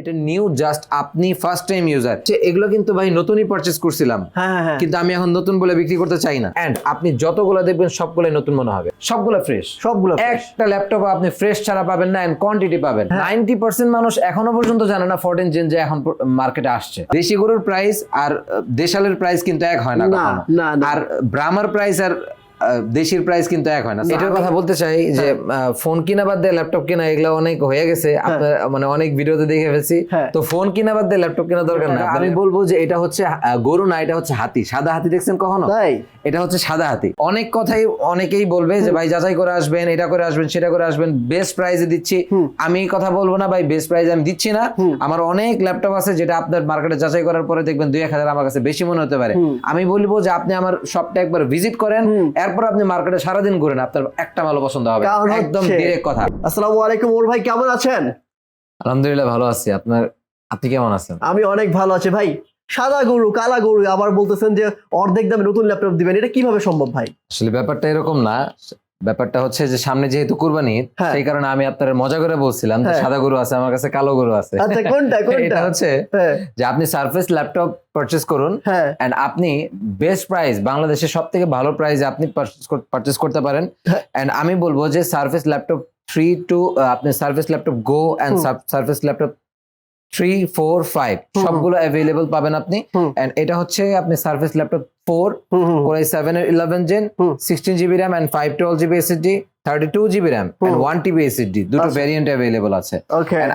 এটা new just আপনি first time user এগুলো কিন্তু ভাই নতুনই পারচেজ করছিলাম। হ্যাঁ হ্যাঁ হ্যাঁ। কিন্তু আমি এখন নতুন বলে বিক্রি করতে চাই না। এন্ড আপনি যতগুলো দেখবেন সবগুলোই নতুন মনে হবে। সবগুলো ফ্রেশ সবগুলো একটা ল্যাপটপ আপনি ফ্রেশ ছাড়া পাবেন না এন্ড কোয়ান্টিটি পাবেন। নাইনটি পার্সেন্ট মানুষ এখনও পর্যন্ত জানে না ফোরটিন জেন যে এখন মার্কেটে আসছে। দেশি গরুর প্রাইস আর দেশালের প্রাইস কিন্তু এক হয় না না, কখনো। না, না। আর ব্রাহ্মার প্রাইস আর দেশির প্রাইস কিন্তু এক হয় না। এটার কথা বলতে চাই যে ফোন কিনা বাদ দিয়ে ল্যাপটপ কিনা এগুলো অনেক হয়ে গেছে। আপনার মানে অনেক ভিডিওতে দেখে ফেলছি। হ্যাঁ। তো ফোন কিনা বাদ দিয়ে ল্যাপটপ কেনা দরকার না আমি বলব যে এটা হচ্ছে গরু না এটা হচ্ছে হাতি। সাদা হাতি দেখছেন কখনো? তাই? এটা হচ্ছে সাদা হাতি। অনেক কথাই অনেকেই বলবে যে ভাই যাচাই করে আসবেন এটা করে আসবেন সেটা করে আসবেন বেস্ট প্রাইসে দিচ্ছি। আমি কথা বলব না ভাই বেস্ট প্রাইসে আমি দিচ্ছি না। আমার অনেক ল্যাপটপ আছে যেটা আপনার মার্কেটে যাচাই করার পরে দেখবেন দুই এক হাজার আমার কাছে বেশি মনে হতে পারে। আমি বলব যে আপনি আমার শপটা একবার ভিজিট করেন। এরপর আপনি মার্কেটে সারাদিন ঘুরেন আপনার একটা ভালো পছন্দ হবে। একদম ডিরেক্ট কথা। আসসালামু আলাইকুম ওর ভাই কেমন আছেন? আলহামদুলিল্লাহ ভালো আছি। আপনার আপনি কেমন আছেন? আমি অনেক ভালো আছি ভাই। সাদা গরু কালা গরু আবার বলতেছেন যে অর্ধেক দামে নতুন ল্যাপটপ দিবেন এটা কীভাবে সম্ভব ভাই? আসলে ব্যাপারটা এরকম না ব্যাপারটা হচ্ছে যে সামনে যেহেতু কুরবানি হ্যাঁ। সেই কারণে আমি আপনার মজা করে বলছিলাম যে হ্যাঁ। সাদা গরু আছে আমার কাছে কালো গরু আছে আচ্ছা কোনটা কোনটা এটা হচ্ছে হ্যাঁ যে আপনি সারফেস ল্যাপটপ পারচেস করুন এন্ড আপনি বেস্ট প্রাইস বাংলাদেশের সব থেকে ভালো প্রাইস আপনি পারচেস করতে পারেন। এন্ড আমি বলব যে সারফেস ল্যাপটপ থ্রি টু আপনি Surface laptop go and Surface laptop three four five সবগুলো অ্যাভেলেবল পাবেন আপনি। এন্ড এটা হচ্ছে আপনি service laptop four core i seven এর eleven gen sixteen GB RAM and five twelve GB SSD thirty two GB RAM and one TB SSD দুটো আচ্ছা। Variant available আছে।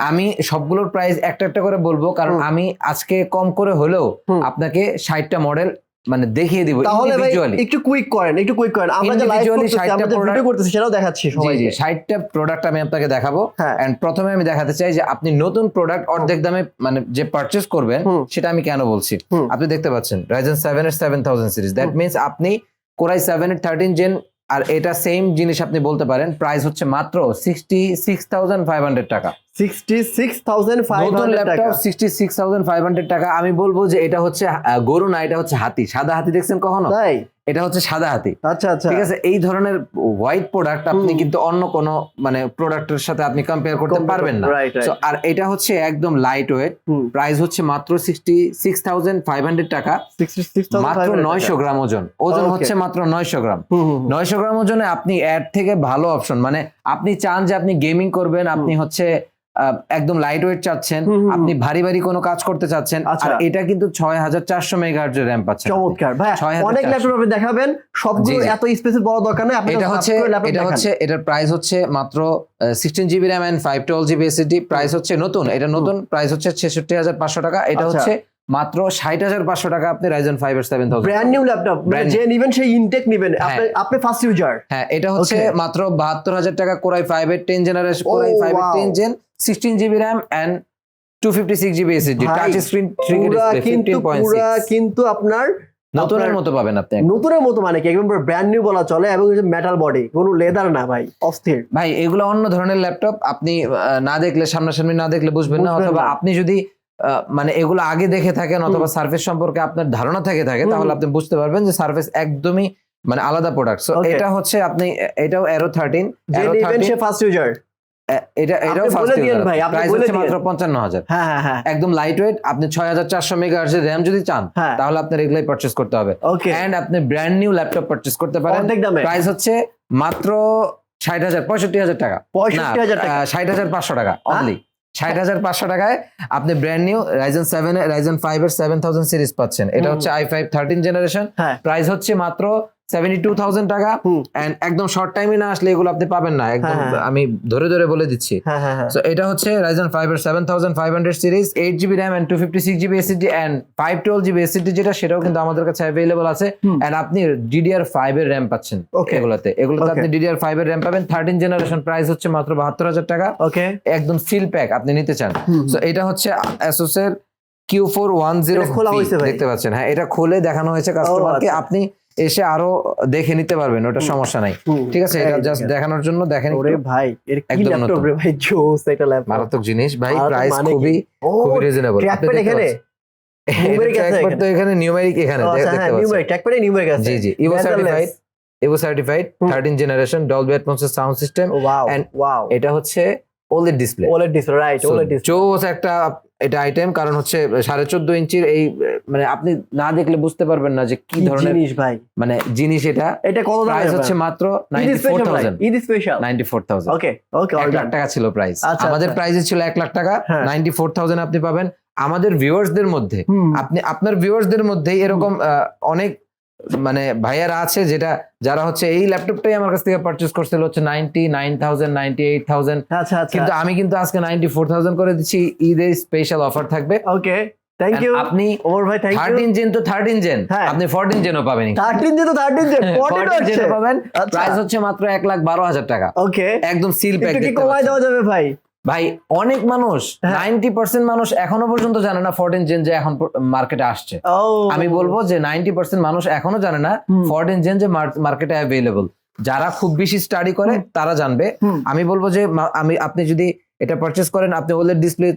আমি সবগুলোর প্রাইস একটা একটা করে বলব কারণ আমি আজকে কম করে হলেও আপনাকে ষাটটা মডেল মানে দেখিয়ে দিব তাহলে ভাই একটু কুইক করেন একটু কুইক করেন। আমরা যে লাইভ করতেছি আমরা যে ভিডিও করতেছি সেটাও দেখাচ্ছি সবাই জি ষাটটা প্রোডাক্ট আমি আপনাকে দেখাবো। হ্যাঁ। এন্ড প্রথমে আমি দেখাতে চাই যে আপনি নতুন প্রোডাক্ট অর্ধেক দামে মানে যে পারচেস করবেন সেটা আমি কেন বলছি? আপনি দেখতে পাচ্ছেন রাইজেন সেভেন এর seven thousand series that means আপনি কোরাই সেভেন এর থার্টিন জেন আর এটা সেম জিনিস আপনি বলতে পারেন প্রাইস হচ্ছে মাত্র sixty six thousand five hundred টাকা। টাকা। আমি বলব যে এটা হচ্ছে গরু না এটা হচ্ছে হাতি। সাদা হাতি দেখছেন কখনো? তাই? এটা হচ্ছে সাদা হাতি। আচ্ছা আচ্ছা। ঠিক আছে? এই ধরনের হোয়াইট প্রোডাক্ট আপনি কিন্তু অন্য কোন মানে প্রোডাক্টের সাথে আপনি কম্পেয়ার করতে পারবেন না। আর এটা হচ্ছে একদম লাইট ওয়েট প্রাইস হচ্ছে মাত্র sixty six thousand five hundred টাকা মাত্র নয়শো গ্রাম ওজন। ওজন হচ্ছে মাত্র নয়শো গ্রাম। নয়শো গ্রাম ওজনে আপনি অ্যাড থেকে ভালো অপশন মানে আপনি চান যে আপনি গেমিং করবেন আপনি হচ্ছে একদম লাইট ওয়েট চাচ্ছেন। আপনি ভারী ভারী কোনো কাজ করতে চাচ্ছেন আচ্ছা। আর এটা কিন্তু ছয় হাজার চারশো মেগাহার্জ র্যাম পাচ্ছে চমৎকার ভাই অনেক ল্যাপটপ আপনি দেখাবেন সবগুলো। এত স্পেসিফিক বড় দরকার নেই এটা হচ্ছে এটা হচ্ছে এটার প্রাইস হচ্ছে মাত্র sixteen GB RAM and five twelve GB SSD price হচ্ছে নতুন এটা নতুন প্রাইস হচ্ছে ছেষট্টি হাজার পাঁচশো টাকা এটা আচ্ছা। হচ্ছে মাত্র ষাট হাজার পাঁচশো টাকা আপনি রাইজেন ফাইভ এর seven brand thousand new laptop যে নিবেন সেই ইনটেক নিবেন আপনি হ্যাঁ। ফার্স্ট ইউজার হ্যাঁ এটা হচ্ছে মাত্র বাহাত্তর হাজার টাকা কোরাই ফাইভ এর ten generation core i five এর ten gen sixteen GB RAM and two fifty six GB SSD touch screen কিন্তু কিন্তু আপনার নতুনের মতো পাবেন আপনি নতুনের মতো মানে কি? একদম ব্র্যান্ড নিউ বলা চলে এবং মেটাল বডি কোনো লেদার না ভাই অস্থির। ভাই এগুলো অন্য ধরনের ল্যাপটপ আপনি না দেখলে সামনাসামনি না দেখলে বুঝবেন না অথবা আপনি যদি মানে এগুলো আগে দেখে থাকেন অথবা সার্ভিস সম্পর্কে আপনার ধারণা থেকে থাকে তাহলে আপনি বুঝতে পারবেন যে সার্ভিস একদমই মানে আলাদা প্রোডাক্ট সো এটা হচ্ছে আপনি এটাও এরো থার্টিন ফার্স্ট ইউজার এটা এটাও ফার্স্ট আপনি প্রাইস বলে হচ্ছে মাত্র। পঞ্চান্ন হাজার। হ্যাঁ হ্যাঁ হ্যাঁ। একদম লাইট ওয়েট আপনি ছয় হাজার চারশো মেগা র্যাম যদি চান তাহলে আপনার এগুলাই পারচেস করতে হবে। এন্ড আপনি ব্র্যান্ড নিউ ল্যাপটপ পারচেস করতে পারেন। প্রাইস হচ্ছে মাত্র ষাট হাজার পঁয়ষট্টি হাজার টাকা। পঁয়ষট্টি হাজার ষাট হাজার পাঁচশো টাকা অনলি ষাট হাজার পাঁচশো টাকায় আপনি brand new Ryzen seven Ryzen five এর সেভেন থাউজেন্ড সিরিজ পাচ্ছেন। এটা হচ্ছে I five thirteen generation price হচ্ছে মাত্র সেভেন্টি টু থাউজেন্ড টাকা। এন্ড একদম শর্ট টাইমে না আসলে এগুলো আপনি পাবেন না। একদম হ্যাঁ, হ্যাঁ। আমি ধরে ধরে বলে দিচ্ছি। হ্যাঁ হ্যাঁ সো এটা হচ্ছে রাইজেন ফাইভ এর seven thousand five hundred series eight GB RAM and two fifty six GB SSD and five twelve GB SSD যেটা সেটাও কিন্তু আমাদের কাছে অ্যাভেলেবল আছে। এন্ড আপনি ডিডিআর ফাইভ এর র্যাম পাচ্ছেন. এগুলোতে। এগুলোতে আপনি ডিডিআর ফাইভ এর র্যাম পাবেন। থার্টিন জেনারেশন প্রাইস হচ্ছে মাত্র বাহাত্তর হাজার টাকা। ওকে একদম সিল প্যাক আপনি নিতে চান। সো এটা হচ্ছে অ্যাসোস এর কিউ ফোর ওয়ান জিরো খোলা হয়েছে দেখতে পাচ্ছেন। হ্যাঁ এটা খুলে দেখানো হয়েছে কাস্টমারকে আচ্ছা। আপনি এসে আরও দেখে নিতে পারবেন ওটা সমস্যা নাই। ঠিক আছে এটা জাস্ট দেখানোর জন্য দেখেন ওরে ভাই এর কি ল্যাপটপ রে ভাই জোস একটা ল্যাপটপ মারাত্মক জিনিস। ভাই প্রাইস মানে খুবই খুবই রিজনেবল ট্র্যাকপ্যাড এখানে? ট্র্যাকপ্যাড তো এখানে নিউমেরিক এখানে আচ্ছা, দেখতে হ্যাঁ পাচ্ছেন। নিউমেরিক ট্র্যাকপ্যাডে নিউমেরিক আছে। জি জি Evo certified Evo certified hmm. Thirteen generation Dolby অ্যাটমসের sound system wow wow এটা হচ্ছে OLED display OLED display right OLED display জোস একটা এটা আইটেম কারণ হচ্ছে সাড়ে চোদ্দ ইঞ্চির এই মানে আপনি না দেখলে বুঝতে পারবেন না যে কি ধরনের জিনিস ভাই? মানে জিনিস এটা। এটা কত দাম প্রাইস হচ্ছে মাত্র Eid ninety four special thousand Eid special ninety four thousand okay okay এক লাখ টাকা ছিল প্রাইস আচ্ছা, আমাদের আচ্ছা। প্রাইস ছিল এক লাখ টাকা হ্যাঁ। নাইনটি ফোর থাউজেন্ড আপনি পাবেন। আমাদের ভিউয়ার্সদের মধ্যে আপনি আপনার ভিউয়ার্সদের মধ্যে এরকম অনেক মানে ভাইয়ারা আছে যেটা যারা হচ্ছে এই ল্যাপটপটাই আমার কাছ থেকে পারচেস করছিল হচ্ছে ninety nine thousand ninety eight thousand কিন্তু আমি কিন্তু আজকে নাইনটি ফোর থাউজেন্ড করে দিচ্ছি ঈদের স্পেশাল অফার থাকবে। ওকে থ্যাংক ইউ আপনি ওমর ভাই থ্যাংক ইউ থার্টিন জেন তো থার্টিন জেন হ্যাঁ। আপনি ফোরটিন জেনও পাবেন 13 দিন তো 13 দিন 14 ফোরটিন জেনও পাবেন। প্রাইস হচ্ছে মাত্র এক লাখ বারো হাজার টাকা। ওকে একদম সিল প্যাক দেওয়া যাবে ভাই? ভাই অনেক মানুষ হ্যাঁ। নাইনটি পার্সেন্ট মানুষ এখনও পর্যন্ত জানে না ফোরটিন জেন যে এখন মার্কেটে আসছে। আমি বলব যে নাইনটি পার্সেন্ট মানুষ এখনও জানে না। ফোরটিন জেন যে মার্কেটে অ্যাভেলেবল যারা খুব বেশি স্টাডি করে তারা জানবে। আমি বলব যে আমি আপনি যদি এটা পারচেস করেন আপনি ওলেড ডিসপ্লে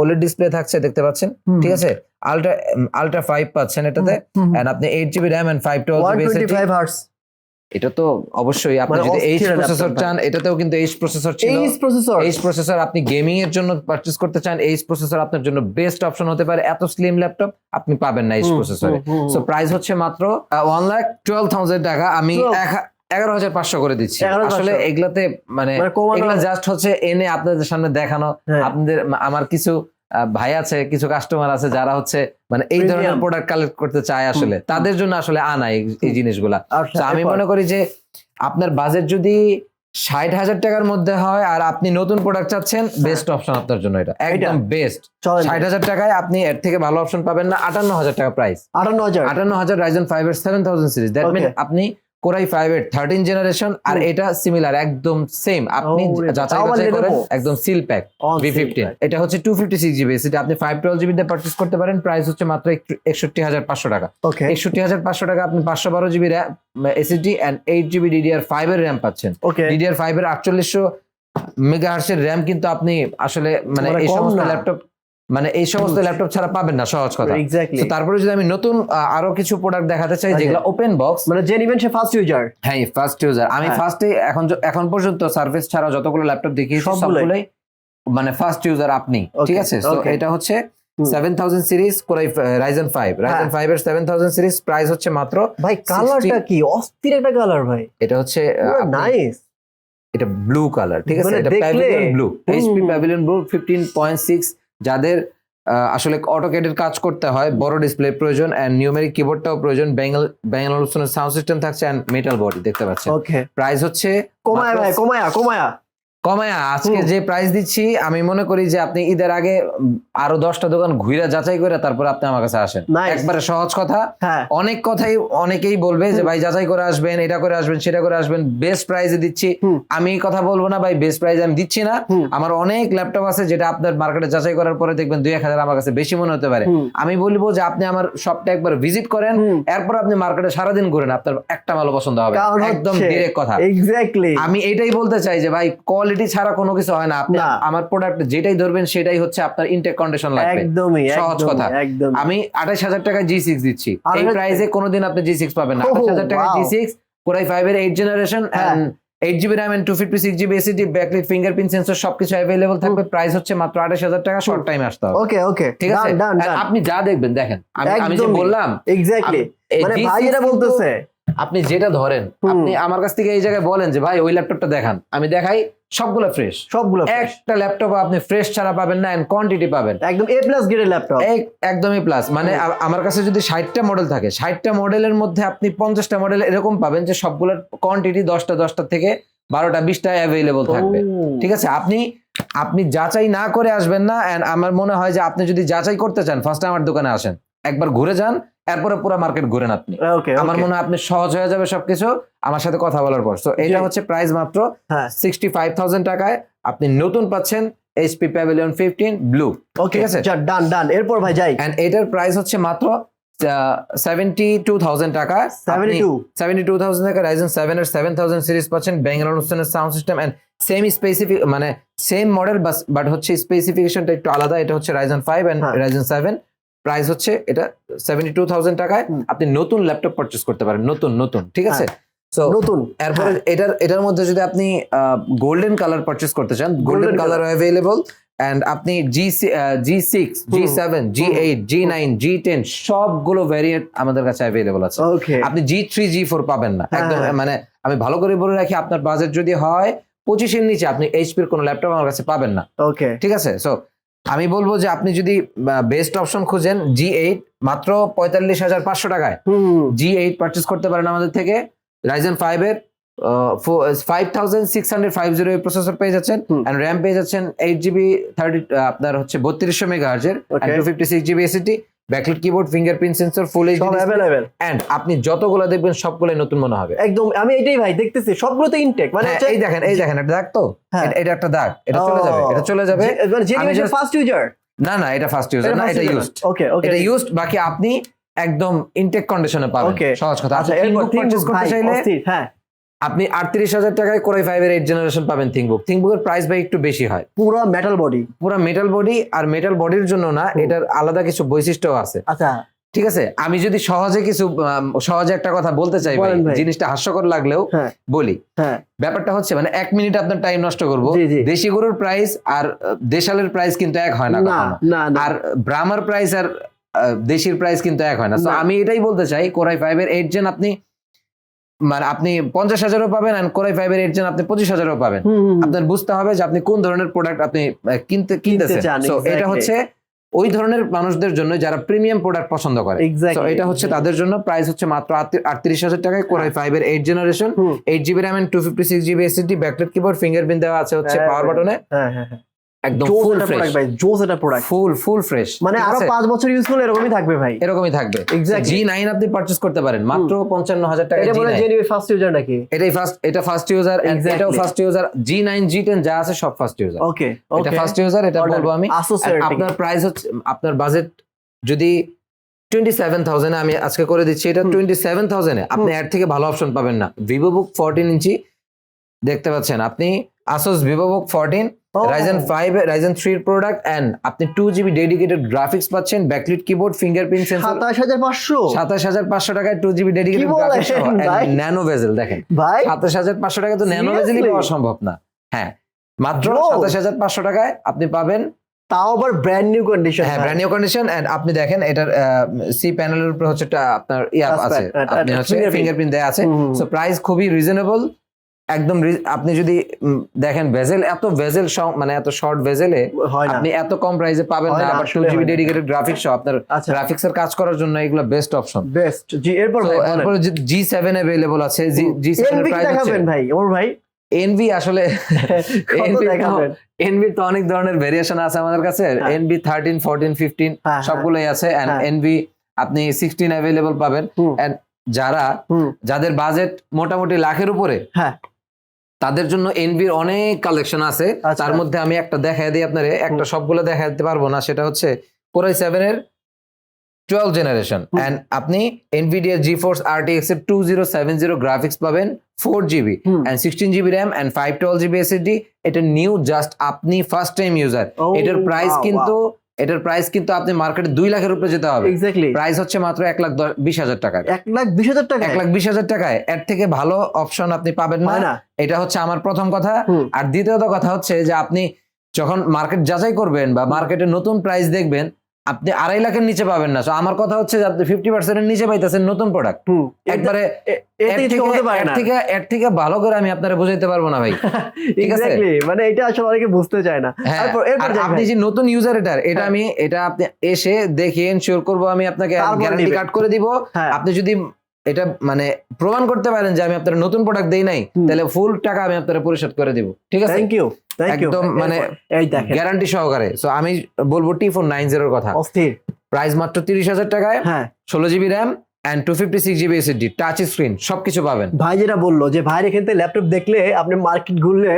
ওলেড ডিসপ্লে থাকছে দেখতে পাচ্ছেন? ঠিক আছে? আলট্রা আলট্রা ফাইভ পাচ্ছেন এটাতে। and আপনি eight GB RAM and five twelve GB 125 hertz এটা তো অবশ্যই আপনি মানে যদি এইচ প্রসেসর চান এটাতেও কিন্তু এইচ প্রসেসর ছিল। এইচ প্রসেসর এইচ প্রসেসর আপনি গেমিং এর জন্য পারচেস করতে চান এইচ প্রসেসর আপনার জন্য বেস্ট অপশন হতে পারে। এত স্লিম ল্যাপটপ আপনি পাবেন না এইচ প্রসেসরে সো প্রাইস হচ্ছে মাত্র ওয়ান লাখ টুয়েলভ থাউজেন্ড টাকা। আমি 12 এক এগারো হাজার পাঁচশো করে দিচ্ছি। আসলে এগুলাতে মানে মানে এগুলা জাস্ট হচ্ছে এনে আপনাদের সামনে দেখানো। হ্যাঁ। আপনাদের আমার কিছু ভাই আছে কিছু কাস্টমার আছে যারা হচ্ছে মানে এই ধরনের প্রোডাক্ট কালেক্ট করতে চায় আসলে। তাদের জন্য আসলে আনা এই জিনিসগুলা। আচ্ছা আমি মনে করি যে আপনার বাজেট যদি ষাট হাজার টাকার মধ্যে হয় আর আপনি নতুন প্রোডাক্ট চাচ্ছেন বেস্ট অপশন আপনার জন্য এটা। একদম বেস্ট ষাট হাজার টাকায় আপনি এর থেকে ভালো অপশন পাবেন না আটান্ন হাজার টাকা প্রাইস 58000 আটান্ন হাজার রাইজন ফাইভ এর seven thousand series that mean আপনি কোরাই ফাইভ এর থার্টিন জেনারেশন আর এটা সিমিলার একদম সেম আপনি যাচাই বাছাই করেন একদম সিল প্যাক ভি ফিফটিন এটা হচ্ছে টু ফিফটি সিক্স জিবি সেটা আপনি ফাইভ টুয়েলভ জিবি দিয়ে পার্চেস করতে পারেন প্রাইস হচ্ছে মাত্র একষট্টি হাজার পাঁচশো টাকা। একষট্টি হাজার পাঁচশো টাকা আপনি পাঁচশো বারো GB RAM SSD and eight GB DDR five এর র্যাম পাচ্ছেন। ডিডিআর ফাইভ এর আটচল্লিশশো মেগা হার্সের র্যাম কিন্তু আপনি আসলে মানে মানে এই সমস্ত ল্যাপটপ মানে এই সমস্ত ল্যাপটপ ছাড়া পাবেন না সহজ কথা। এক্স্যাক্টলি তারপরে যদি আমি নতুন আরও কিছু প্রোডাক্ট দেখাতে চাই। যেগুলো ওপেন বক্স মানে যে নিবেন সে ফার্স্ট ইউজার হ্যাঁ ফার্স্ট ইউজার আমি হ্যাঁ। ফার্স্টে এখন এখন পর্যন্ত সার্ভিস ছাড়া যতগুলো ল্যাপটপ দেখিয়েছি সবগুলোই? মানে ফার্স্ট ইউজার আপনি ঠিক আছে? তো এটা হচ্ছে। Seven thousand series core i Ryzen five Ryzen হ্যাঁ। ফাইভ এর সেভেন থাউজেন্ড সিরিজ প্রাইস হচ্ছে মাত্র ভাই কালারটা কি? অস্থির একটা কালার ভাই। এটা হচ্ছে নাইস এটা ব্লু কালার ঠিক আছে? মানে এটা Pavilion blue HP Pavilion blue fifteen point six যাদের আসলে অটোকেটের কাজ করতে হয় বড় ডিসপ্লে প্রয়োজন অ্যান্ড নিউমেরিক কিবোর্ডটাও প্রয়োজন বেঙ্গল বেঙ্গল সাউন্ড সিস্টেম থাকছে অ্যান্ড মেটাল বডি দেখতে পাচ্ছেন। ওকে প্রাইস হচ্ছে কমায়া ভাই কমায়া কমায়া। কমায়া আজকে যে প্রাইস দিচ্ছি আমি মনে করি যে আপনি ঈদের আগে আরও দশটা দোকান ঘুরে যাচাই করে তারপর আপনি আমার কাছে আসেন। একবারে সহজ কথা। হ্যাঁ। অনেক কথাই অনেকেই বলবে যে ভাই যাচাই করে আসবেন এটা করে আসবেন সেটা করে আসবেন বেস্ট প্রাইসে দিচ্ছি। আমি কথা বলব না ভাই বেস্ট প্রাইসে আমি দিচ্ছি না। আমার অনেক ল্যাপটপ আছে যেটা আপনার মার্কেটে যাচাই করার পরে দেখবেন দুই এক হাজার আমার কাছে বেশি মনে হতে পারে। আমি বলব যে আপনি আমার শপটা একবার ভিজিট করেন এরপর আপনি মার্কেটে সারাদিন ঘুরেন আপনার একটা ভালো পছন্দ হবে একদম ডিরেক্ট কথা। আমি এটাই বলতে চাই যে ভাই কোয়ালিটি ছাড়া কোনো কিছু হয় না। আপনি আমার প্রোডাক্ট যেটাই ধরবেন সেটাই হচ্ছে আপনার ইনটেক কন্ডিশন লাগবে। একদমই সহজ কথা। আমি আঠাশ হাজার টাকা জি সিক্স দিচ্ছি। এই প্রাইসে কোনোদিন আপনি জি সিক্স পাবেন না। ওহো, আঠাশ হাজার টাকা wow. G six core i five এর এইট জেনারেশন হ্যাঁ। Eight GB RAM and two fifty six GB SSD backlit fingerprint sensor সবকিছু অ্যাভেলেবল থাকবে। প্রাইস হচ্ছে মাত্র আঠাশ হাজার টাকা শর্ট টাইম আসতে হবে। ওকে ওকে ঠিক আছে? আপনি যা দেখবেন দেখেন। আমি আমি যে বললাম এক্স্যাক্টলি মানে ভাই এটা বলতেছে আপনি যেটা ধরেন আপনি আমার কাছ থেকে এই জায়গায় বলেন যে ভাই ওই ল্যাপটপটা দেখান। আমি দেখাই সবগুলো ফ্রেশ সবগুলো। একটা ল্যাপটপ আপনি ফ্রেশ ছাড়া পাবেন না এন্ড কোয়ান্টিটি পাবেন। একদম এ প্লাস গ্রেডের ল্যাপটপ এক- একদমই প্লাস মানে আমার কাছে যদি ষাটটা মডেল থাকে ষাটটা মডেলের মধ্যে আপনি পঞ্চাশটা মডেল এরকম পাবেন যে সবগুলোর কোয়ান্টিটি দশটা দশটা থেকে বারোটা বিশটা অ্যাভেলেবল থাকবে। ঠিক আছে? আপনি আপনি যাচাই না করে আসবেন না এন্ড আমার মনে হয় যে আপনি যদি যাচাই করতে চান ফার্স্ট আমার দোকানে আসেন একবার ঘুরে যান এরপরে পুরো মার্কেট ঘুরেন আপনি। আমার মনে হয় আপনি সহজ হয়ে যাবে সবকিছু। আমার সাথে কথা বলার পর। তো এটা হচ্ছে প্রাইস মাত্র সিক্সটি ফাইভ থাউজেন্ড টাকায় আপনি নতুন পাচ্ছেন এইচপি প্যাভিলিয়ন ফিফটিন ব্লু ঠিক আছে? ডান ডান এরপর ভাই যাই। এন্ড এটার প্রাইস হচ্ছে মাত্র সেভেন্টি টু থাউজেন্ড টাকা। 72 সেভেন্টি টু থাউজেন্ড টাকা Ryzen seven seven thousand series পাচ্ছেন ব্যাঙ্গালোর অনুষ্ঠানের sound system and same specific মানে সেম মডেল বাট হচ্ছে স্পেসিফিকেশনটা একটু আলাদা। এটা হচ্ছে রাইজেন ফাইভ এন্ড হ্যাঁ। রাইজেন সেভেন প্রাইস হচ্ছে এটা সেভেন্টি টু থাউজেন্ড টাকায় আপনি নতুন ল্যাপটপ পারচেস করতে পারেন নতুন নতুন ঠিক আছে? সো নতুন। এরপরে এটার এটার মধ্যে যদি আপনি গোল্ডেন কালার পারচেস করতে চান গোল্ডেন কালার অ্যাভেলেবল এন্ড আপনি G G six G seven G eight G nine G ten সবগুলো ভ্যারিয়েন্ট আমাদের কাছে অ্যাভেলেবল আছে। ওকে আপনি জি থ্রি জি ফোর পাবেন না। হ্যাঁ, একদম হ্যাঁ। মানে আমি ভালো করে বলে রাখি আপনার বাজেট যদি হয় পঁচিশের নিচে আপনি এইচপির কোনো ল্যাপটপ আমার কাছে পাবেন না। ওকে ঠিক আছে? সো আমি বলব যে আপনি যদি বেস্ট অপশন খুঁজেন জি এইট মাত্র পঁয়তাল্লিশ হাজার পাঁচশো টাকায়। জি এইট পার্চেস করতে পারেন আমাদের থেকে। রাইজেন ফাইভ এর five thousand six hundred five zero processor পেয়ে যাচ্ছেন। অ্যান্ড র্যাম পেয়ে যাচ্ছেন এইট জিবি থার্টি আপনার হচ্ছে বত্রিশশো mega হার্জের two fifty six GB SSD backlit keyboard fingerprint sensor full HD সব অ্যাভেলেবেল অ্যান্ড আপনি যতগুলো দেখবেন সবগুলোই নতুন মনে হবে। একদম আমি এটাই ভাই দেখতেছি সবগুলোতে ইনটেক মানে হ্যাঁ, এই দেখেন এই দেখেন এটা দাগ তো? হ্যাঁ। এটা- একটা দাগ এটা চলে যাবে এটা চলে যাবে। মানে আমি ফার্স্ট ইউজার না না এটা ফার্স্ট ইউজার না এটা ইউজড ওকে ওকে এটা ইউজড বাকি আপনি একদম ইনটেক কন্ডিশনে পাবেন. সহজ কথা। আচ্ছা এরপর purchase করতে চাইলে হ্যাঁ। আপনি আটত্রিশ হাজার টাকায় কোরাই ফাইভ এর এইট জেনারেশন পাবেন থিঙ্কবুক থিঙ্কবুকের প্রাইস ভাই একটু বেশি হয়। পুরো মেটাল বডি পুরো মেটাল বডি আর মেটাল বডির জন্য না এটার আলাদা কিছু বৈশিষ্ট্য আছে। আচ্ছা। ঠিক আছে? আমি যদি সহজে কিছু সহজে একটা কথা বলতে চাই ভাই জিনিসটা হাস্যকর লাগলেও হ্যাঁ। বলি। হ্যাঁ। ব্যাপারটা হচ্ছে মানে এক মিনিট আপনার টাইম নষ্ট করব। দেশি গরুর প্রাইস আর দেশালের প্রাইস কিন্তু এক হয় না আর ব্রাহ্মার প্রাইস আর দেশির প্রাইস কিন্তু এক হয় না। তো। আমি এটাই বলতে চাই কোরাই ফাইভ এর এইট জেন আপনি মানে আপনি পঞ্চাশ হাজারও পাবেন আর কোরাই ফাইভ এর আপনি পঁচিশ হাজারও পাবেন। আপনার বুঝতে হবে যে আপনি কোন ধরনের প্রোডাক্ট আপনি কিনতে কিনতেছেন। So, এটা হচ্ছে ওই ধরনের মানুষদের জন্য যারা প্রিমিয়াম প্রোডাক্ট পছন্দ করে। এটা হচ্ছে তাদের জন্য প্রাইস হচ্ছে মাত্র আটত্রিশ হাজার টাকায় কোরাই ফাইভ এর eight generation eight GB RAM two fifty six GB SSD backlit keyboard fingerprint দেওয়া আছে হচ্ছে পাওয়ার বাটনে হ্যাঁ হ্যাঁ হ্যাঁ। একদম ভাই জোস ফুল ফ্রেশ মানে বছর এরকমই থাকবে ভাই। এরকমই থাকবে। জি আপনি করতে পারেন। মাত্র 55000 টাকা ফার্স্ট ইউজার ফার্স্ট ইউজার আছে সব ফার্স্ট ইউজার ফার্স্ট ইউজার এটা আপনার প্রাইস হচ্ছে আপনার বাজেট যদি আমি আজকে করে দিচ্ছি এটা টোয়েন্টি সেভেন থাউজেন্ড আপনি এর থেকে ভালো অপশন পাবেন না। ভিভো বুক 14 ইঞ্চি দেখতে পাচ্ছেন। আপনি Asus Vivobook 14 Ryzen 5 Ryzen 3 এর প্রোডাক্ট এন্ড আপনি টু জিবি ডেডিকেটেড গ্রাফিক্স পাচ্ছেন ব্যাকলিট কিবোর্ড ফিঙ্গারপ্রিন্ট সেন্সর 27500 27500 টাকায় 2 GB dedicated graphics and nano bezel দেখেন। 27500 টাকা তো ন্যানো ভেজেলই পাওয়া সম্ভব না। হ্যাঁ মাত্র 27500 টাকায় আপনি পাবেন তাও আবার ব্র্যান্ড নিউ কন্ডিশন হ্যাঁ ব্র্যান্ড নিউ কন্ডিশন এন্ড আপনি দেখেন এটার সি প্যানেলের উপর হচ্ছে আপনার ইয়া আছে। আপনি হচ্ছে ফিঙ্গারপ্রিন্ট দেয়া আছে। সো প্রাইস খুবই রিজনেবল একদম আপনি যদি দেখেন ভেজেল এত ভেজেল মানে এত শর্ট ভেজেলে আপনি এত কম প্রাইসে পাবেন না। আবার টু জিবি ডেডিকেটেড গ্রাফিক্স সহ আপনার আচ্ছা। গ্রাফিক্স এর কাজ করার জন্য এগুলো বেস্ট অপশন বেস্ট জি এরপর। এরপরে জি সেভেন অ্যাভেলেবল আছে জি জি সেভেন প্রাইস দেখাবেন ভাই ওর ভাই। এনভি আসলে NV তো- দেখাবেন? এনভির তো অনেক ধরনের ভেরিয়েশন আছে আমাদের কাছে। এনভি থার্টিন ফোরটিন ফিফটিন হ্যাঁ, হ্যাঁ। সবগুলোই আছে। এন্ড হ্যাঁ। এনভি আপনি সিক্সটিন অ্যাভেলেবল পাবেন। এন্ড যারা যাদের বাজেট মোটামুটি লাখের উপরে হ্যাঁ। তাদের জন্য এনভির অনেক কালেকশন আছে। আচ্ছা। তার মধ্যে আমি একটা দেখাই দিই আপনারে। একটা সবগুলো দেখা দিতে পারব না সেটা হচ্ছে কোরাই সেভেন এর টুয়েলভ জেনারেশন। এন্ড আপনি এনভিডিয়া জি ফোর্স আরটিএক্স এর two zero seven zero graphics পাবেন four GB. And sixteen GB RAM and five twelve GB SSD এটা নিউ জাস্ট আপনি ফার্স্ট টাইম ইউজার এটার প্রাইস কিন্তু এটার price কিন্তু আপনি মার্কেটে দুই লাখের উপরে যেতে হবে। এক্স্যাক্টলি প্রাইস হচ্ছে মাত্র এক লাখ বিশ হাজার টাকা এক লাখ বিশ হাজার টাকা এক লাখ বিশ হাজার টাকায়। এর থেকে ভালো অপশন আপনি পাবেন না। না। এটা হচ্ছে আমার প্রথম কথা। আর দ্বিতীয়ত কথা হচ্ছে যে আপনি যখন মার্কেট যাচাই করবেন বা মার্কেটে নতুন প্রাইস দেখবেন আপনি আড়াই লাখের নিচে পাবেন না। আমার কথা হচ্ছে যে আপনি ফিফটি পার্সেন্টের নিচে পাইতেছেন নতুন প্রোডাক্ট একবারে এ- এর এর থেকে থেকে হতে পারে এর থেকে ভালো করে আমি আপনারা বুঝাইতে পারব না ভাই। ঠিক আছে? মানে এটা আসলে অনেকে বুঝতে চায় না। তারপর এরপর আর যাই আপনি যে নতুন ইউজার এটার এটা। আমি এটা আপনি এসে দেখে এনশিওর করব আমি আপনাকে তারপরে গ্যারান্টি কার্ড করে দিব। আপনি যদি এটা মানে প্রমাণ করতে পারেন যে আমি আপনার নতুন প্রোডাক্ট দেই নাই তাহলে ফুল টাকা আমি আপনার পরিশোধ করে দিব। ঠিক আছে? থ্যাংক ইউ একদম মানে এই দেখেন। গ্যারান্টি সহকারে। সো আমি বলব টি ফোর নাইন জিরোর কথা। অস্থির। প্রাইস মাত্র তিরিশ হাজার টাকায় হ্যাঁ। ষোলো GB RAM and two fifty six GB SSD touch screen সবকিছু পাবেন। ভাই যেটা বলল যে ভাইয়ের এখান থেকে ল্যাপটপ দেখলে আপনি মার্কেট ঘুরলে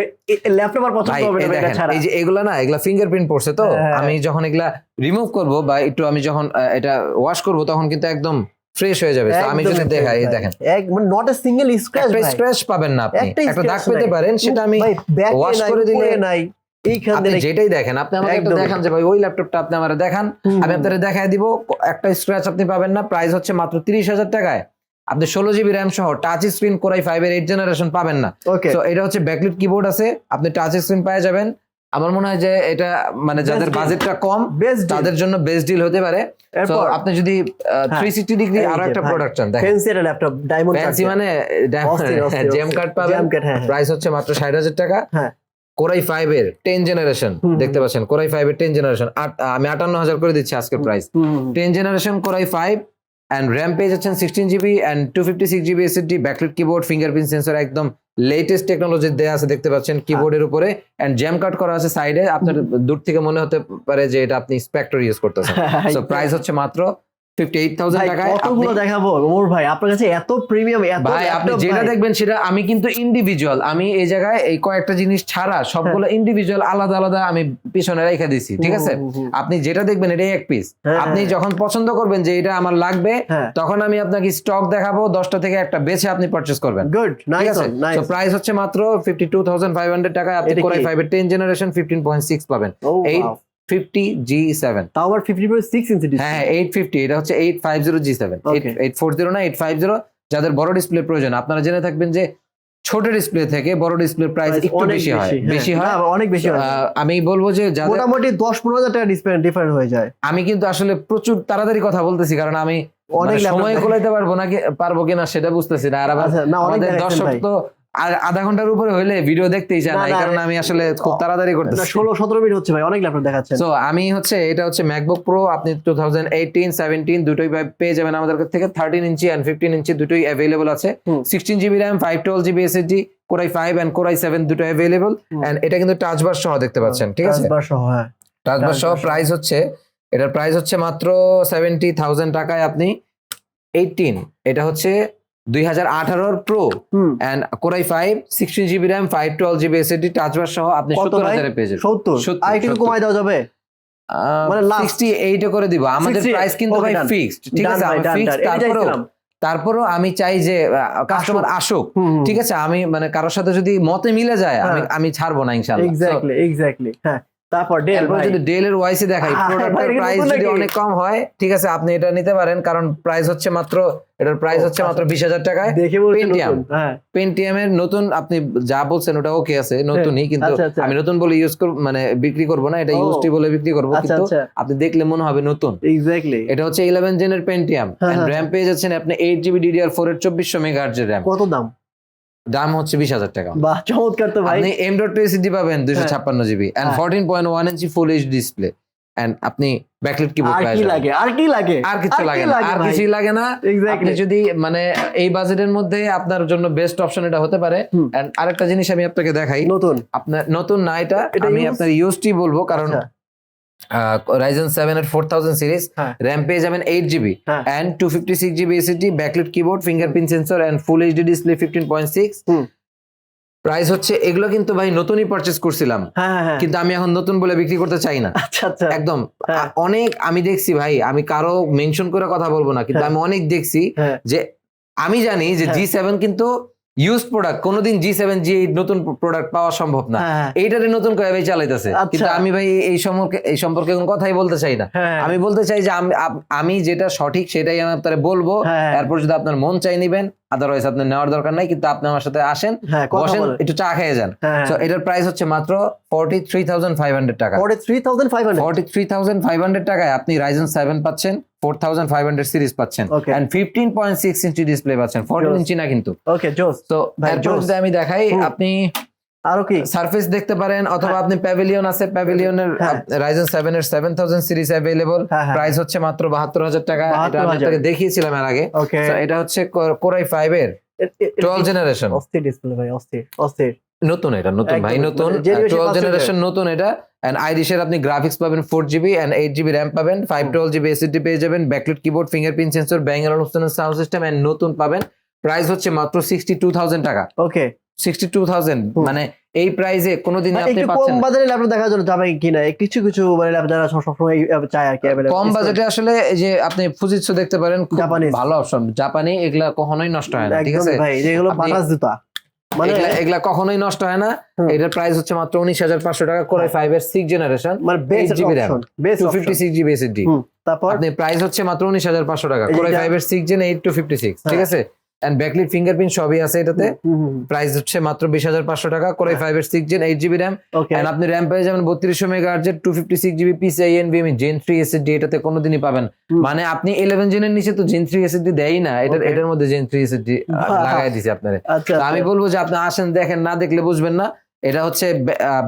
ল্যাপটপ আর পছন্দ হবে না এটা ছাড়া। এই যে এগুলা না এগুলা ফিঙ্গারপ্রিন্ট পড়ছে তো? হ্যাঁ। আমি যখন এগুলা রিমুভ করব বা একটু আমি যখন এটা ওয়াশ করব তখন কিন্তু একদম ফ্রেশ হয়ে যাবে আমি যদি দেখাই দেখেন। এক মানে নট এ সিঙ্গেল স্ক্র্যাচ ভাই। স্ক্র্যাচ পাবেন না আপনি। একটা দাগ পেতে পারেন সেটা আমি নাই করে দিলে- নাই যেটাই দেখেন আপনি আমাকে একটা দেখান যে ভাই ওই ল্যাপটপটা আপনি আমার দেখান। আমি আপনাদের দেখাই দিব একটা স্ক্র্যাচ আপনি পাবেন না প্রাইস হচ্ছে মাত্র তিরিশ হাজার টাকায়। আপনি ষোলো জিবি র্যাম সহ touch screen core i five এর এইট জেনারেশন পাবেন না। তো এটা হচ্ছে ব্যাকলিট কিবোর্ড আছে আপনি টাচ স্ক্রিন পেয়ে যাবেন আমার মনে হয় যে এটা মানে যাদের বাজেটটা কম তাদের জন্য বেস্ট ডিল হতে পারে। আপনি যদি থ্রি সিক্সটি ডিগ্রি এই আরও একটা প্রোডাক্ট চান দেখেন। ফ্যান্সি একটা ল্যাপটপ ডায়মন্ড ফ্যান্সি মানে জেম কার্ড পাবেন। Jam card, হ্যাঁ, হ্যাঁ। প্রাইস হচ্ছে মাত্র ষাট হাজার টাকা। হ্যাঁ। কোরাই ফাইভ এর টেন জেনারেশন দেখতে পাচ্ছেন কোরাই ফাইভ এর টেন জেনারেশন আমি আটান্ন হাজার করে দিচ্ছি আজকের price ten generation core i five and RAM পেয়ে যাচ্ছেন sixteen GB and two fifty six GB SSD backlit keyboard fingerprint sensor একদম লেটেস্ট টেকনোলজি দেওয়া আছে দেখতে পাচ্ছেন কিবোর্ডের উপরে এন্ড জ্যাম কাট করা আছে সাইডে আপনার দূর থেকে মনে হতে পারে যে এটা আপনি স্পেক্টর ইউজ করতেছেন। সো প্রাইস হচ্ছে মাত্র ফিফটি এইট থাউজেন্ড ভাই টাকায় কতগুলো আপনি- দেখাবো? ওমর ভাই আপনার কাছে এত প্রিমিয়াম এত ভাই আপনি যেটা দেখবেন সেটা আমি কিন্তু ইন্ডিভিজুয়াল আমি এই জায়গায় এই কয়েকটা জিনিস ছাড়া সবগুলো ইন্ডিভিজুয়াল আলাদা আলাদা আমি পিছনে রেখে দিছি ঠিক আছে। আপনি যেটা দেখবেন এটাই এক পিস হ্যাঁ, আপনি হ্যাঁ। যখন পছন্দ করবেন যে এটা আমার লাগবে হ্যাঁ। তখন আমি আপনাকে স্টক দেখাবো দশটা থেকে একটা বেছে আপনি পারচেস করবেন। গুড ঠিক নাইস আছে? তো প্রাইস হচ্ছে মাত্র fifty two thousand five hundred টাকায় আপনি? কোরাই ফাইভের ten generation fifteen point six পাবেন। Eight wow। Fifty G seven তাও আবার 50.6 ইঞ্চি হ্যাঁ হ্যাঁ এইট ফিফটি এটা হচ্ছে eight five zero G seven eight four zero না এইট ফাইভ জিরো যাদের বড় ডিসপ্লে প্রয়োজন। আপনারা জেনে থাকবেন যে ছোট ডিসপ্লে থেকে বড় ডিসপ্লে প্রাইস একটু বেশি হয় হ্যাঁ। বেশি হয়। না, অনেক বেশি হয়। আমি বলব যে মোটামুটি 10 15 হাজার টাকা ডিসপ্লে ডিফারেন্ট হয়ে যায়। আমি কিন্তু আসলে প্রচুর তাড়াতাড়ি কথা বলতেছি কারণ আমি অনেক মানে সময় কোলাইতে পারব না পারব কিনা সেটা বুঝতেছি না। আর আবার আচ্ছা, আমাদের দর্শক তো আর আধা ঘণ্টার উপরে হইলে ভিডিও দেখতেই চায় না, এই কারণে আমি আসলে খুব তাড়াতাড়ি করতেছি 16 17 মিনিট হচ্ছে ভাই অনেক ল্যাপটপ দেখাচ্ছেন সো আমি হচ্ছে এটা হচ্ছে ম্যাকবুক প্রো আপনি টু থাউজেন্ড এইটিন সেভেন্টিন দুটোই পে- পেয়ে যাবেন আমাদের কাছ থেকে thirteen inch and fifteen inch দুটোই অ্যাভেলেবল আছে হুম। Sixteen GB RAM five twelve GB SSD core i five and core i seven দুটো অ্যাভেলেবল। অ্যান্ড এটা কিন্তু টাচ বার সহ দেখতে পাচ্ছেন ঠিক আছে Taskbar সহ, হ্যাঁ টাচ বার touch সহ। প্রাইস হচ্ছে এটার প্রাইস হচ্ছে মাত্র সেভেন্টি থাউজেন্ড টাকায় আপনি এইটিন এটা হচ্ছে দুই হাজার আঠারোর pro and core i five sixteen GB RAM five twelve GB SSD touch bar সহ আপনি সত্তর হাজারে পেয়ে যাবেন। সত্তর, আর একটু সত্তর। দেওয়া যাবে? মানে সিক্সটি এইটে করে দিব। আমাদের প্রাইস কিন্তু ভাই ফিক্সড ঠিক আছে? ফিক্সড তারপরেও। আমি চাই যে কাস্টমার আসুক। ঠিক আছে? আমি মানে কারোর সাথে যদি মতে মিলে যায় আমি হ্যাঁ। আমি ছাড়বো না ইনশাআল্লাহ। So, এক্স্যাক্টলি এক্স্যাক্টলি হ্যাঁ। তারপর ডেল ভাই। যদি ডেল এর ওয়াইসি দেখাই হ্যাঁ, প্রোডাক্টের প্রাইস যদি অনেক কম হয় ঠিক আছে আপনি এটা নিতে পারেন কারণ প্রাইস হচ্ছে মাত্র এটার প্রাইস হচ্ছে মাত্র বিশ হাজার টাকায় দেখে বলছে নতুন হ্যাঁ। পেন্টিএম এর নতুন আপনি যা বলছেন ওটা ওকে আছে নতুনই কিন্তু আচ্ছা, আচ্ছা। আমি নতুন বলে ইউজ করব মানে বিক্রি করব না এটা। ইউজটি বলে বিক্রি করব আচ্ছা কিন্তু আচ্ছা। আপনি দেখলে মনে হবে নতুন। এক্স্যাক্টলি এটা হচ্ছে ইলেভেন জেনের পেন্টিয়াম হ্যাঁ, হ্যাঁ। র্যাম পেয়ে যাচ্ছেন আপনি এইট জিবি ডিডিআর ফোর এর চব্বিশশো মেগাহার্জের র্যাম কত দাম? দাম হচ্ছে বিশ হাজার টাকা। বাহ চমৎকার তো ভাই। আপনি এম ডট টু এসিডি পাবেন দুইশো ছাপ্পান্ন জিবি অ্যান্ড হ্যাঁ। Fourteen point one inch full H display and আপনি ব্যাকলিট কিবোর্ড আর কি। লাগে আর কি লাগে? আর কিছু লাগে না আর কিছুই লাগে না। আপনি যদি মানে এই বাজেটের মধ্যে আপনার জন্য বেস্ট অপশন এটা হতে পারে। And আরেকটা জিনিস আমি আপনাকে দেখাই। নতুন। আপনার নতুন না এটা আমি আপনার ইউএসটি বলব কারণ আচ্ছা, রাইজেন সেভেন এর ফোর থাউজেন্ড সিরিজ। র্যাম পেয়ে যাবেন eight GB. And two fifty six GB SSD backlit keyboard fingerprint sensor and full HD display fifteen point six price হচ্ছে এগুলো কিন্তু ভাই নতুনই পারচেস করছিলাম হ্যাঁ হ্যাঁ, হ্যাঁ কিন্তু আমি এখন নতুন বলে বিক্রি করতে চাই না আচ্ছা আচ্ছা একদম। অনেক আমি দেখছি ভাই আমি কারও মেনশন করে কথা বলব না কিন্তু। আমি অনেক দেখছি যে আমি জানি যে। জি সেভেন কিন্তু ইউজ প্রোডাক্ট কোনোদিন জি সেভেন জি এইট নতুন প্রোডাক্ট পাওয়া সম্ভব না। হ্যাঁ। হ্যাঁ, এইটারে নতুন করে ভাই চালাইতেছে। আচ্ছা। কিন্তু আমি ভাই এই সম্পর্কে এই সম্পর্কে কোনো কথাই বলতে চাই না। হ্যাঁ। আমি বলতে চাই যে আমি আমি যেটা সঠিক সেটাই আমি আপনার বলব। তারপর এরপর যদি আপনার মন চাই নিবেন আদারওয়াইজ আপনি নেওয়ার দরকার নাই কিন্তু আপনি আমার সাথে আসেন হ্যাঁ বসেন একটু চা খেয়ে যান। হ্যাঁ তো এটার প্রাইস হচ্ছে মাত্র forty three thousand five hundred টাকা। Forty three thousand five hundred forty three thousand five hundred টাকায় আপনি রাইজেন সেভেন পাচ্ছেন four thousand five hundred series পাচ্ছেন. And fifteen point six inch display পাচ্ছেন ফোরটিন. ইঞ্চি না কিন্তু। ওকে জোস তো ভাই, জোস। আমি দেখাই আপনি আরও কি? সার্ফেস দেখতে পারেন অথবা আপনি প্যাভিলিয়ন আছে প্যাভিলিয়নের হ্যাঁ। রাইজেন সেভেন এর সেভেন থাউজেন্ড সিরিজ অ্যাভেলেবল হ্যাঁ, হ্যাঁ। প্রাইস হচ্ছে মাত্র বাহাত্তর হাজার টাকা। এটা আমি আপনাকে দেখিয়েছিলাম এর আগে। এটা হচ্ছে কোরাই ফাইভ এর। টুয়েলভ জেনারেশন অস্থির ডিসপ্লে ভাই অস্থির অস্থির। নতুন এটা নতুন ভাই নতুন। মানে generation টুয়েলভ first জেনারেশন নতুন এটা। এন্ড আইরিশের আপনি গ্রাফিক্স পাবেন four GB and eight GB RAM পাবেন। ফাইভ টুয়েলভ জিবি এসিডি পেয়ে যাবেন। ব্যাকলিট কিবোর্ড ফিঙ্গারপ্রিন্ট সেন্সর অনুষ্ঠানের সাউন্ড সিস্টেম এন্ড নতুন পাবেন। প্রাইস হচ্ছে মাত্র সিক্সটি টু থাউজেন্ড টাকা। ওকে সিক্সটি টু থাউজেন্ড মানে এই প্রাইসে কোনোদিন আপনি একটু পাচ্ছেন কম। বাজারে ল্যাপটপ দেখার জন্য যাবে কিনা কিছু কিছু মানে ল্যাপটপ যারা সব- সবসময় চায় আর কি কম বাজেটে আসলে এই যে আপনি ফুজিৎসু দেখতে পারেন খুব ভালো অপশন জাপানি এগুলা কখনোই নষ্ট হয় না ঠিক আছে? ভাই আপনি- বাটাস জুতা। মানে এগুলা এগুলা কখনোই নষ্ট হয় না। এটার প্রাইস হচ্ছে মাত্র উনিশ হাজার পাঁচশো টাকা করে হ্যাঁ। ফাইভ এর সিক্স জেনারেশন মানে best 8 GB RAM, two fifty six GB SSD তারপর? আপনি প্রাইস হচ্ছে মাত্র উনিশ হাজার পাঁচশো টাকা যেটা- ফাইভ এর six gen eight two fifty six ঠিক হ্যাঁ। আছে? এন্ড ব্যাকলিট ফিঙ্গারপ্রিন্ট সবই আছে এটাতে। প্রাইস হচ্ছে মাত্র বিশ হাজার পাঁচশো টাকা করে ফাইভ এর six gen eight GB RAM and আপনি র্যাম পেয়ে যাবেন বত্রিশশো mega আর্জের two fifty six GB PCIe NVMe gen three SSD এটাতে কোনোদিনই পাবেন। মানে আপনি ইলেভেন জেনের নিচে তো জেন থ্রি এসএসডি দেয় না এটা Okay. এটার মধ্যে জেন থ্রি এসএসডি। লাগাই দিছে আপনারে। আচ্ছা আমি বলব যে আপনি আসেন দেখেন না দেখলে বুঝবেন না। এটা হচ্ছে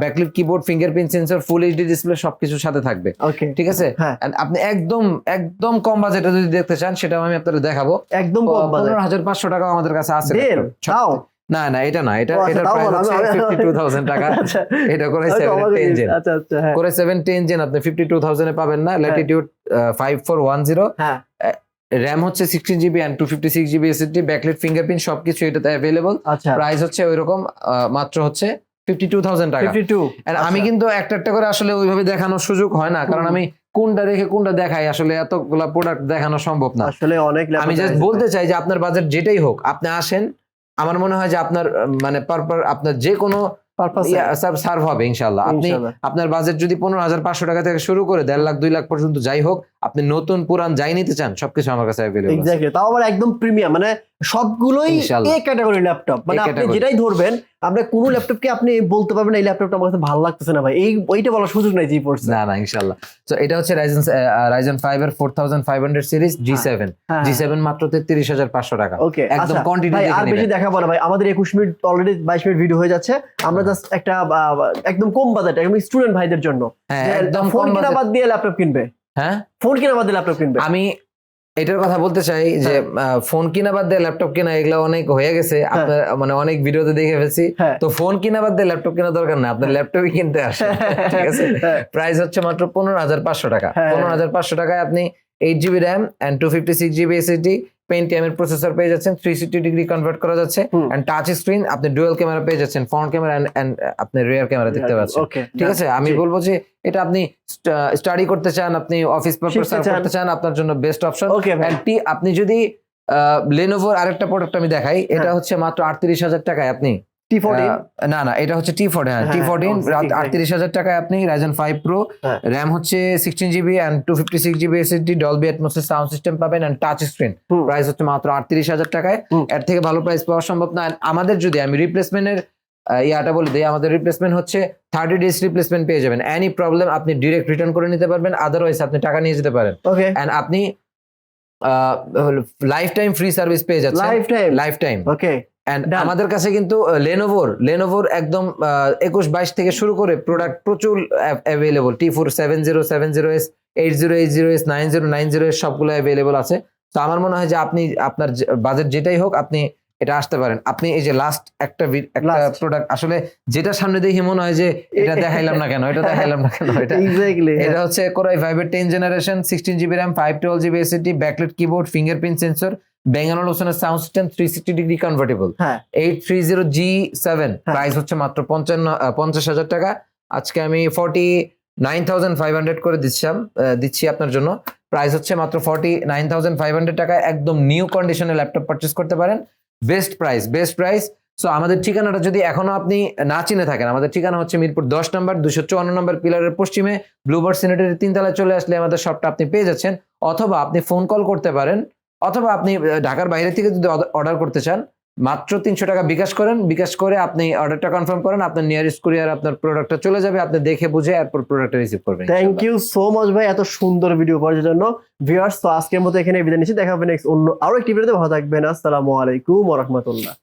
backlit keyboard fingerprint sensor full HD display সবকিছুর সাথে থাকবে। ওকে ঠিক আছে? হ্যাঁ। আপনি একদম একদম কম বাজেটে যদি দেখতে চান সেটাও আমি আপনাদের দেখাবো। একদম কম বাজেট হাজার পাঁচশো টাকা আমাদের কাছে আছে। তাও না না এটা না এটা আচ্ছা, তাও প্রাইস হচ্ছে টাকা। আচ্ছা এটা করে আমি তো সেভেন অবাক হয়ে টেন গেছি। জেন আচ্ছা আচ্ছা হ্যাঁ। করে সেভেন টেন জেন আপনি ফিফটি টু থাউজেন্ডে পাবেন না। Latitude five four one zero হ্যাঁ। র্যাম হচ্ছে sixteen GB and two fifty six GB SSD backlit fingerprint সবকিছু এটাতে অ্যাভেলেবল আচ্ছা। প্রাইস হচ্ছে ওই রকম মাত্র হচ্ছে টাকা। আমি কিন্তু একটা একটা করে আসলে ওইভাবে দেখানোর সুযোগ হয় না কারণ আমি কোনটা রেখে কোনটা দেখাই আসলে এতগুলা প্রোডাক্ট দেখানো সম্ভব না। আসলে অনেক আমি জাস্ট বলতে চাই যে আপনার বাজেট যেটাই হোক আপনি আসেন আমার মনে হয় যে আপনার মানে পারপার আপনার যে কোনো সার্ভ হবে ইনশাল্লাহ আপনি আপনার বাজেট যদি পনেরো হাজার পাঁচশো টাকা থেকে শুরু করে দেড় লাখ দুই লাখ পর্যন্ত যাই হোক আপনি নতুন পুরান যাই নিতে চান সবকিছু আমার কাছে তাও আবার একদম প্রিমিয়াম মানে সবগুলোই ইনশাআল্লাহ। এ ক্যাটাগরি ল্যাপটপ মানে আপনি যেটাই ধরবেন আপনার কোনো ল্যাপটপকে আপনি বলতে পারবেন এই ল্যাপটপটা আমার কাছে ভালো লাগতেছে না ভাই। এই ওইটা বলার সুযোগ নাই জি পড়ছে। না না ইনশাল্লাহ। তো এটা হচ্ছে রাইজেন রাইজেন ফাইভ এর four thousand five hundred series G seven হ্যাঁ জি সেভেন মাত্র তেত্রিশ হাজার পাঁচশো টাকা। ওকে একদম আচ্ছা। quantity ভাই দেখে আর বেশি দেখাবো না ভাই। আমাদের একুশ মিনিট অলরেডি বাইশ মিনিট ভিডিও হয়ে যাচ্ছে। আমরা জাস্ট একটা একদম কম বাজেট একদম স্টুডেন্ট ভাইদের জন্য। হ্যাঁ একদম ফোন কম কিনা বাদ দিয়ে ল্যাপটপ কিনবে। হ্যাঁ? ফোন কিনা বাদ দিয়ে ল্যাপটপ কিনবে। আমি এটার কথা বলতে চাই যে ফোন কিনা বাদ দিয়ে ল্যাপটপ কিনা এগুলো অনেক হয়ে গেছে। আপনার মানে অনেক ভিডিওতে দেখে ফেলছি। হ্যাঁ। তো ফোন কিনা বাদ দিয়ে ল্যাপটপ কেনার দরকার না আপনার ল্যাপটপই কিনতে আসে ঠিক আছে? হ্যাঁ। প্রাইস হচ্ছে মাত্র পনেরো হাজার পাঁচশো টাকা। হ্যাঁ। পনেরো হাজার পাঁচশো টাকায় আপনি eight GB RAM and two fifty six GB SSD Pentium এর প্রসেসর পেয়ে যাচ্ছেন থ্রি সিক্সটি ডিগ্রি কনভার্ট করা যাচ্ছে। অ্যান্ড টাচ স্ক্রিন আপনি ডুয়েল ক্যামেরা পেয়ে যাচ্ছেন ফ্রন্ট ক্যামেরা অ্যান্ড আপনি রিয়ার ক্যামেরা দেখতে পাচ্ছেন ঠিক আছে আমি। বলব যে এটা আপনি স্টাডি করতে চান আপনি অফিস পারপাস। করতে চান আপনার জন্য বেস্ট অপশন ওকে ভাই টি আপনি যদি লেনোভোর আরেকটা প্রোডাক্ট আমি দেখাই এটা হ্যাঁ। হচ্ছে মাত্র আটত্রিশ হাজার টাকায় আপনি না না এটা হচ্ছে টি ফোর্টিন টি ফোর্টিন আটত্রিশ হাজার টাকায় আপনি রাইজেন ফাইভ প্রো। র্যাম হচ্ছে sixteen GB and two fifty six GB SSD Dolby অ্যাটমসের sound system পাবেন and touch screen hmm. Price হচ্ছে মাত্র আটত্রিশ হাজার টাকায়। এর থেকে ভালো প্রাইস পাওয়া সম্ভব না। আমাদের যদি আমি রিপ্লেসমেন্টের ইয়াটা বলে দিই আমাদের রিপ্লেসমেন্ট হচ্ছে থার্টি ডেজ রিপ্লেসমেন্ট পেয়ে যাবেন। এনি প্রবলেম আপনি ডিরেক্ট রিটার্ন করে নিতে পারবেন আদারওয়াইজ আপনি টাকা নিয়ে যেতে পারেন। ওকে এন্ড আপনি লাইফ টাইম ফ্রি সার্ভিস পেয়ে যাচ্ছেন। Lifetime lifetime okay Done. আমাদের কাছে কিন্তু লেনোভোর লেনোভোর একদম একুশ বাইশ থেকে শুরু করে প্রোডাক্ট প্রচুর available T four seven zero seven zero S eight zero eight zero S nine zero nine zero S সবগুলো অ্যাভেলেবল আছে। তো আমার মনে হয় যে আপনি আপনার বাজেট যেটাই হোক আপনি এটা আসতে পারেন। আপনি এই যে লাস্ট একটা একটা প্রোডাক্ট আসলে যেটা সামনে দেখি মনে হয় যে এটা দেখাইলাম না কেন এটা দেখাইলাম না কেন এটা। এটা হচ্ছে কোরাই ফাইভের ten generation sixteen GB RAM five twelve GB SSD backlit keyboard fingerprint sensor Bangalore লোসনের sound system three sixty degree convertible eight three zero G seven. Price হচ্ছে মাত্র পঞ্চান্ন পঞ্চাশ হাজার টাকা। আজকে আমি forty nine thousand five hundred করে দিচ্ছিলাম দিচ্ছি আপনার জন্য। প্রাইস হচ্ছে মাত্র forty nine thousand five hundred টাকায় একদম নিউ কন্ডিশনে ল্যাপটপ পারচেস করতে পারেন। Best price best price so আমাদের ঠিকানাটা যদি এখনও আপনি না চিনে থাকেন আমাদের ঠিকানা হচ্ছে মিরপুর দশ নম্বর দুশো চুয়ান্ন নম্বর পিলারের পশ্চিমে। ব্লুবার্ড সিনেটের তিনতলায় চলে আসলে আমাদের শপটা আপনি পেয়ে যাচ্ছেন। অথবা আপনি ফোন কল করতে পারেন। অথবা আপনি ঢাকার বাইরে থেকে যদি অর্ডার করতে চান মাত্র তিনশো টাকা বিকাশ করেন। বিকাশ করে আপনি অর্ডারটা কনফার্ম করেন আপনার নিয়ারেস্ট কুরিয়ার আপনার প্রোডাক্টটা চলে যাবে আপনি দেখে বুঝে এরপর প্রোডাক্টটা রিসিভ করবেন থ্যাংক ইউ সো মাচ ভাই এত সুন্দর ভিডিও করার জন্য। ভিউয়ার্স তো আজকের মতো এখানে বিদায় নিচ্ছি দেখা হবে নেক্সট অন্য আরও একটি ভিডিওতে ভালো থাকবেন আসসালামু আলাইকুম ওরহমতুল্লাহ রাহমাতুল্লাহ।